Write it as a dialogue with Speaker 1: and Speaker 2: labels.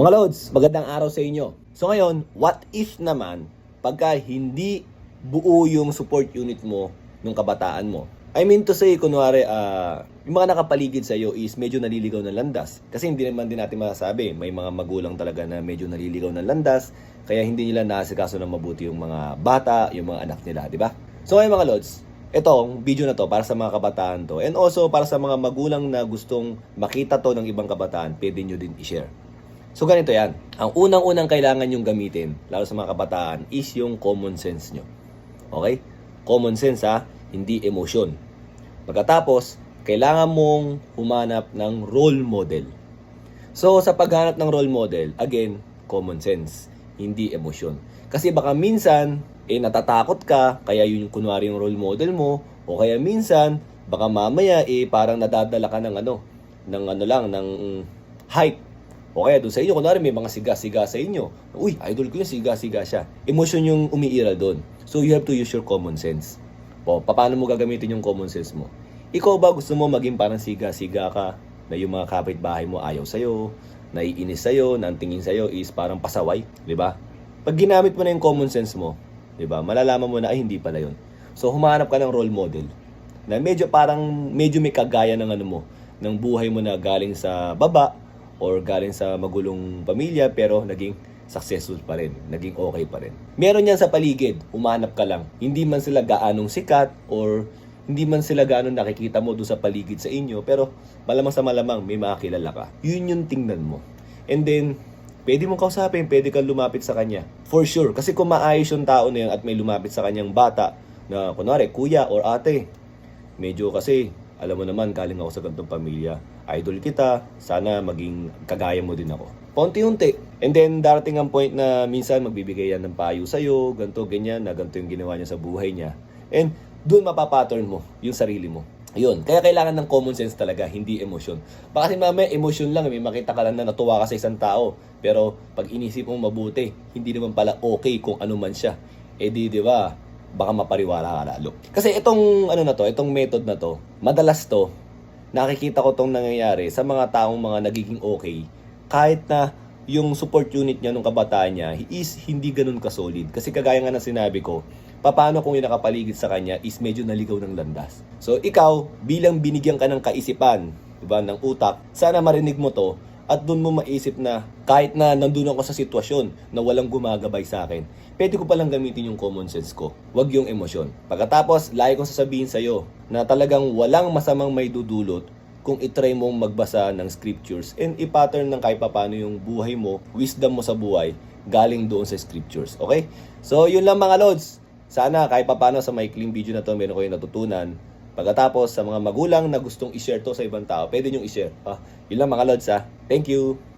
Speaker 1: Mga Lods, magandang araw sa inyo. So ngayon, what if naman pagka hindi buo yung support unit mo nung kabataan mo? I mean to say, kunwari, ah, yung mga nakapaligid sa iyo is medyo naliligaw ng landas. Kasi hindi naman din natin masasabi, may mga magulang talaga na medyo naliligaw ng landas, kaya hindi nila naasikaso ng mabuti yung mga bata, yung mga anak nila, di ba? So ngayon mga Lods, Itong video na to para sa mga kabataan to and also para sa mga magulang na gustong makita to ng ibang kabataan, pwede nyo din i-share. So ganito yan. Ang unang-unang kailangan yung gamitin, lalo sa mga kabataan, is yung common sense nyo. Okay? Common sense ha, hindi emosyon. Pagkatapos, kailangan mong humanap ng role model. So sa paghanap ng role model, again, common sense, hindi emosyon. Kasi baka minsan, eh natatakot ka, kaya yun yung kunwari yung role model mo, o kaya minsan, baka mamaya eh parang nadadala ka ng ano, ng ano lang, ng mm, hype. O kaya doon sa inyo, kunwari may mga siga-siga sa inyo. Uy, idol ko yung siga-siga siya. Emosyon yung umiiral doon. So you have to use your common sense. O, paano mo gagamitin yung common sense mo? Ikaw ba gusto mo maging parang siga-siga ka na yung mga kapitbahay mo ayaw sa'yo, naiinis sa'yo, na ang tingin sa'yo is parang pasaway, di ba? Pag ginamit mo na yung common sense mo, di ba, malalaman mo na ay hindi pala yun. So humanap ka ng role model na medyo parang medyo may kagaya ng ano mo, ng buhay mo na galing sa baba or galing sa magulong pamilya pero naging successful pa rin, naging okay pa rin. Meron yan sa paligid, umanap ka lang. Hindi man sila gaanong sikat or hindi man sila gaano nakikita mo doon sa paligid sa inyo, pero malamang sa malamang may makakilala ka. Yun yung tingnan mo. And then, pwede mong kausapin, pwede kang lumapit sa kanya. For sure. Kasi kung maayos yung tao na yan at may lumapit sa kanyang bata, na kunwari, kuya or ate, medyo kasi, alam mo naman, galing ako sa gantong pamilya. Idol kita, sana maging kagaya mo din ako. Paunti-unti. And then, darating ang point na minsan magbibigay yan ng payo sa'yo, ganto ganyan, na ganito yung ginawa niya sa buhay niya. And doon mapapattern mo yung sarili mo. Yun. Kaya kailangan ng common sense talaga, hindi emosyon. Baka kasi mamaya emosyon lang, may makita ka lang na natuwa ka sa isang tao. Pero pag inisip mo mabuti, hindi naman pala okay kung ano man siya. Eh di, di ba, baka mapariwala ka lalo. Kasi itong, ano na to, itong method na to, madalas to, nakikita ko tong nangyayari sa mga taong mga nagiging okay, kahit na yung support unit niya nung kabataan niya is hindi ganun ka-solid. Kasi kagaya nga ng sinabi ko, paano kung yung nakapaligid sa kanya is medyo naligaw ng landas. So ikaw, bilang binigyan ka ng kaisipan, diba, ng utak, sana marinig mo to at doon mo maisip na kahit na nandun ako sa sitwasyon na walang gumagabay sa akin, pwede ko palang gamitin yung common sense ko. Huwag yung emosyon. Pagkatapos, lagi kong sasabihin sa'yo na talagang walang masamang may dudulot kung itry mong magbasa ng scriptures and i-pattern ng kahit paano yung buhay mo, wisdom mo sa buhay, galing doon sa scriptures. Okay? So, yun lang mga lods. Sana kahit paano sa maikling video na to meron kayo natutunan. Pagkatapos sa mga magulang na gustong i-share to sa ibang tao, pwede nyo i-share. Ah, yun lang mga lods ha. Thank you!